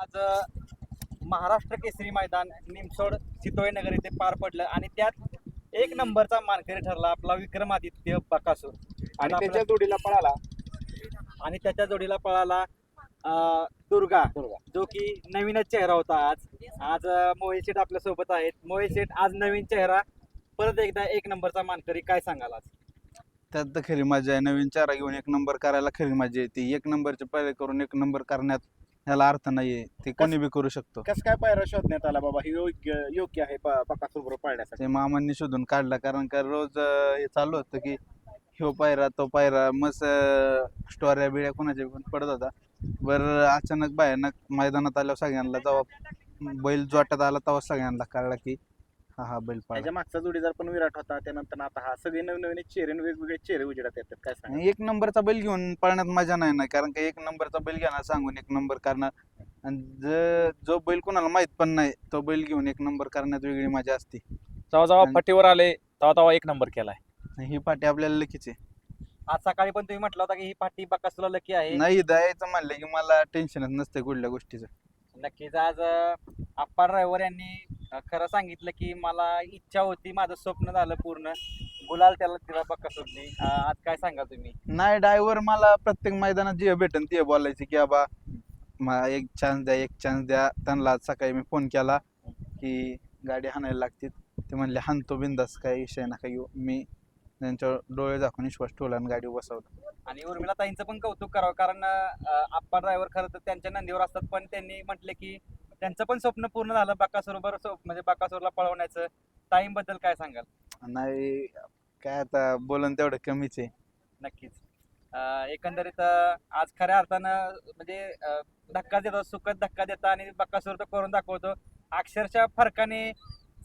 आज महाराष्ट्र केसरी मैदान निमसोड चितोळे नगर येथे पार पडलं आणि त्यात एक नंबरचा मानकरी ठरला आपला विक्रमादित्य बकासूर. आणि त्याच्या जोडीला पळाला? आणि त्याच्या जोडीला पळाला दुर्गा. दुर्गा. जो की नवीनच चेहरा होता आज. आज मोहित शेठ आपल्यासोबत आहेत. मोहित शेठ आज नवीन चेहरा. परत एकदा एक नंबरचा मानकरी काय सांगाल आज? त्यात तर खरी मजा आहे. नवीन चारा घेऊन एक नंबर करायला खरी मजा येते. एक नंबरचे पहिले करून एक नंबर करण्यात ह्याला अर्थ नाहीये. ते कोणी बी करू शकतो. कसं काय पायरा शोधण्यात आला बाबा? हे योग्य योग्य आहे पकासूर बरोबर पाळण्यासाठी. ते मामांनी शोधून काढला कारण का रोज अं, हे चालू होतं की ह्यो पायरा तो पायरा मस्त स्टोऱ्या बिड्या कोणाच्या पण पडत होता. बरं अचानक भयानक मैदानात आल्यावर सगळ्यांना जेव्हा बैल जोटात आला तेव्हा सगळ्यांना कळला की हा हा त्याच्या मागचा जोडीदार पण विराट होता त्यानंतर आता हा सगळे नवीन नवीन चेहरे आणि वेगवेगळे चेहरे उजेडात येतात काय सांगा आणि एक नंबरचा बैल घेऊन पळण्यात मजा नाही ना कारण का एक नंबरचा बैल घेणार सांगून एक नंबर करणार. आणि ज- जो बैल कोणाला माहीत पण नाही तो बैल घेऊन एक नंबर करण्यात वेगळी मजा असते. जेव्हा जेव्हा आणि- फाटीवर आले तेव्हा तेव्हा एक नंबर केलाय. आणि ही पाठी आपल्याला लकीची आहे. आज सकाळी पण तुम्ही म्हटलं होता की ही पाठी बकासूरला लकी आहे. नाही द्यायचं म्हणलं की मला टेन्शनच नसते कुठल्या गोष्टीचं. नक्कीच आज अ, आप्पा ड्रायव्हर यांनी खरं सांगितलं की मला इच्छा होती माझं स्वप्न झालं पूर्ण. गुलाल त्याला तिला बकासूरनी अ, आज काय सांगाल तुम्ही? नाही ड्रायव्हर मला प्रत्येक मैदानात जे भेटन ते बोलायचे की बाबा मला एक चान्स द्या एक चान्स द्या. त्यांना आज सकाळी मी फोन केला की गाडी हाणायला लागते ते म्हणले हाणतो बिंदास काही विषय नका घेऊ. मी त्यांच्यावर डोळे झाकून विश्वास ठेवला आणि गाडी बसवलं. आणि उर्मिला ताईंचं पण कौतुक करावं कारण अ, आप्पा ड्रायव्हर खरं तर त्यांच्या नंदीवर असतात पण त्यांनी म्हटले की त्यांचं पण स्वप्न पूर्ण झालं बकासूरवर स्व- म्हणजे बकासूरला पळवण्याचं. ताईंबद्दल काय सांगाल? नाही काय आता बोलन तेवढं कमीच आहे. नक्कीच. अ, एकंदरीत अ, आज खऱ्या अर्थानं म्हणजे अ, धक्का देतो सुखद धक्का देता आणि बक्कासूर तो करून दाखवतो. अक्षरशः फरकाने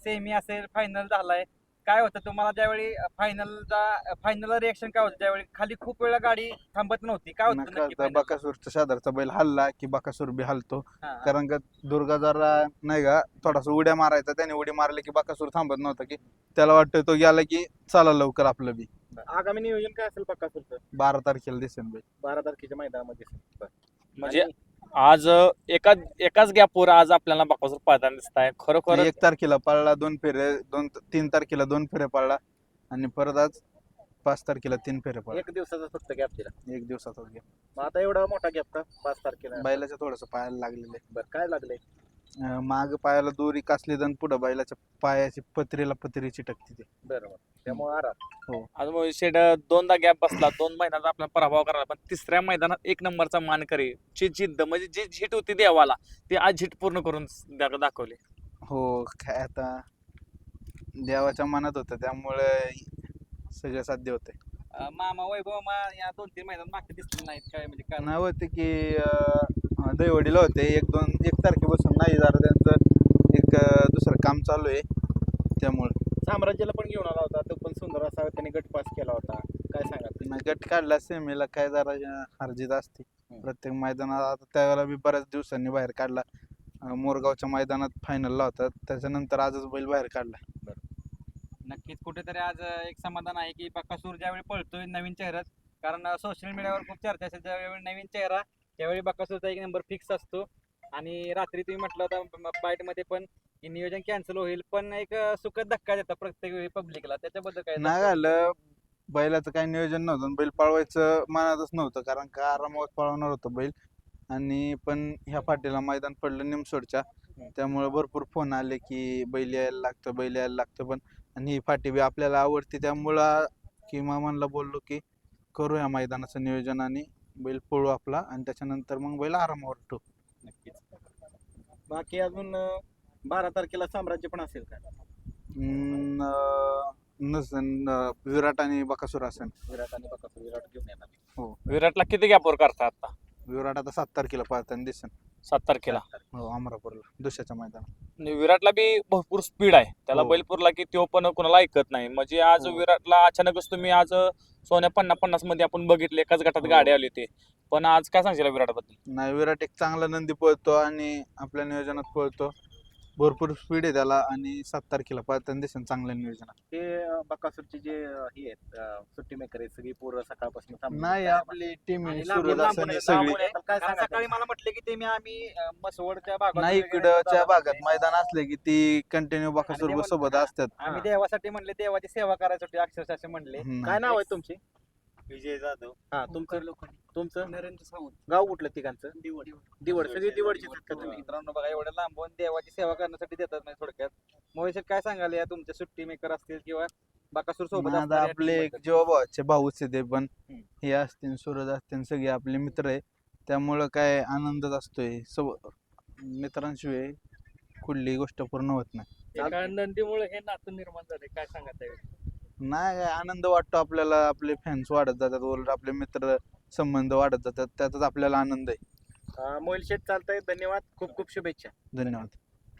सेमी असेल फायनल झालाय. काय होतं तुम्हाला ज्यावेळी फायनलचा फायनल रिएक्शन काय होतं ज्यावेळी खाली खूप वेळा गाडी थांबत नव्हती. काय होतं नक्की नका final? बकासूरचा शेजारचा बैल हल्ला की बकासूर बी हलतो. हा. कारण का दुर्गा जरा नाही का थोडासा उड्या मारायचा त्याने उडी मारली की बकासूर थांबत नव्हता की त्याला वाटतं तो गेला की चला लवकर आपलं बी. आगामी नियोजन काय असेल पकासूरचं बारा तारखेला दिसेल बैल. बारा तारखेच्या मैदानामध्ये बरं. म्हणजे आणि आज एका एकाच गॅपवर आज आपल्याला बाकासूर पाहताना दिसत आहे खरोखर एक तारखेला पळला दोन फेरे दोन तीन तारखेला दोन फेरे पळला आणि परत आज पाच तारखेला तीन फेरे पळला एक दिवसाचा फक्त गॅप दिला. एक दिवसाचा मग आता एवढा मोठा गॅप का? पाच तारखेला. बैलाच्या थोडस पायाला लागलेलं बरं काय लागले माग पायाला दोरी कासली आणि पुढं बैलाच्या पायाची पत्रीला पत्री चिटकते ते. बरोबर त्यामुळे आराम. आज मोहित शेठ दोनदा गॅप बसला दोन महिन्याचा आपला पराभव करायला पण तिसऱ्या मैदानात एक नंबरचा मानकरी ची जिद्द म्हणजे जी झीट होती देवाला ती आज झीट पूर्ण करून दा- दाखवली. हो काय आता देवाच्या मनात होतं त्यामुळे सगळं साध्य होते. मामा वैभव मा या दोन तीन महिन्यात मागचे दिसले नाहीत काय म्हणजे काय? नाही होते की अं, दहीवडीला होते. एक दोन एक तारखेपासून नाही जरा त्यांचं एक दुसरं काम चालू आहे. त्यामुळे. साम्राज्याला पण घेऊन आला होता. तो पण सुंदर असा त्यांनी गट पास केला होता. काय सांगाल? नाही, गट काढला सेमीला. काय जरा हरजीत असते. प्रत्येक मैदानात आता त्यावेळेला मी बऱ्याच दिवसांनी बाहेर काढला. मोरगावच्या मैदानात फायनलला होता. त्याच्यानंतर आजच बैल बाहेर काढला. नक्कीच कुठेतरी आज एक समाधान आहे की बकासूर ज्यावेळी पळतोय नवीन चेहऱ्यात कारण सोशल मीडियावर खूप चर्चा असेल. ज्यावेळी नवीन चेहरा त्यावेळी बकासूरचा एक नंबर फिक्स असतो. आणि रात्री तुम्ही म्हटलं होतं बाईटमध्ये पण की नियोजन कॅन्सल होईल पण एक सुखद धक्का देतात प्रत्येक वेळी पब्लिकला त्याच्याबद्दल काय नाही झालं. बैलाचं काही नियोजन नव्हतं. आणि बैल पळवायचं मनातच नव्हतं कारण का आरामात पळवणार होतं बैल. आणि पण ह्या फाटीला मैदान पडलं निमसोडच्या. त्यामुळे भरपूर फोन आले की बैल यायला लागतं बैल यायला लागतं पण. आणि ही फाटी बी आपल्याला आवडते. त्यामुळं की मामांना बोललो की करू या मैदानाचं नियोजन आणि बैल पळू आपला आणि त्याच्यानंतर मग बैल आरामावर ठेवू. नक्कीच. बाकी अजून अं, बारा तारखेला साम्राज्य पण असेल का? अं, नसन अं, विराट आणि बकासूर असेल. विराट आणि बकासूर विराट घेऊन येणार. विराटला किती गॅपवर करता आता? विराट आता सात तारखेला पाहताना दिसेल सात तारखेला. हो अमरापूरला दुसऱ्याच्या मैदानात. आणि विराटला बी भरपूर स्पीड आहे. त्याला हो. बैल पुरला की तो पण कोणाला ऐकत नाही. म्हणजे आज हो. विराटला अचानकच तुम्ही आज सोन्या पन्नास पन्नासमध्ये आपण बघितले एकाच गटात हो. गाडी आली ते पण आज काय सांगशील विराटबद्दल? नाही विराट एक चांगला नंदी पळतो आणि आपल्या नियोजनात पळतो. भरपूर स्पीड आहे त्याला आणि सात तारखेला पळताना दिसेल चांगलं नियोजन आहे. ते अं, बकासूरचे जे अं, हे आहेत अं, सुट्टी मेकर आहेत सगळी पूर्ण सकाळपासून थांबलेली. नाही आपली टीम आणि सगळी आहे. काय कारण सकाळी मला म्हटले की ते मी आम्ही अं, मसवडच्या भागात नाही वगैरे इकडच्या भागात होते. मैदान असले की ती कंटिन्यू बाकासोर सोबत असतात आम्ही हा. देवासाठी म्हणले देवाची सेवा करायसाठी अक्षरशः असे म्हणले हम्म. काय नाव आहे तुमचे विजय जाधव. हा तुमचं? तुमचं? नरेंद्र सावंत. गाव कुठलं तिघांचं? दिवड. दिवड सगळी दिवडची मित्रांनो बघा एवढ्या लांबून देवाची सेवा करण्यासाठी देतात म्हणजे थोडक्यात. मोहित काय सांगाल या? तुमचे सुट्टी मेकर असतील किंवा बाकासूर सोबत आता असणाऱ्या आपले team बद्दल? जीवाभावाचे भाऊच आहे ते पण. हम्म. हे असतील सूरज असतील सगळे आपले मित्र आहे. त्यामुळं काय आनंदच असतोय. मित्रांशिवाय कुठली गोष्ट पूर्ण होत नाही. एका नंदीमुळे हे नातं निर्माण झाले काय सांगत आहे नाही काय आनंद वाटतो आपल्याला. आपले फॅन्स वाढत जातात उलट आपले मित्र संबंध वाढत जातात. त्यातच आपल्याला आनंद आहे. अं, मोहिल शेठ चालतंय. धन्यवाद. खूप खूप शुभेच्छा. धन्यवाद.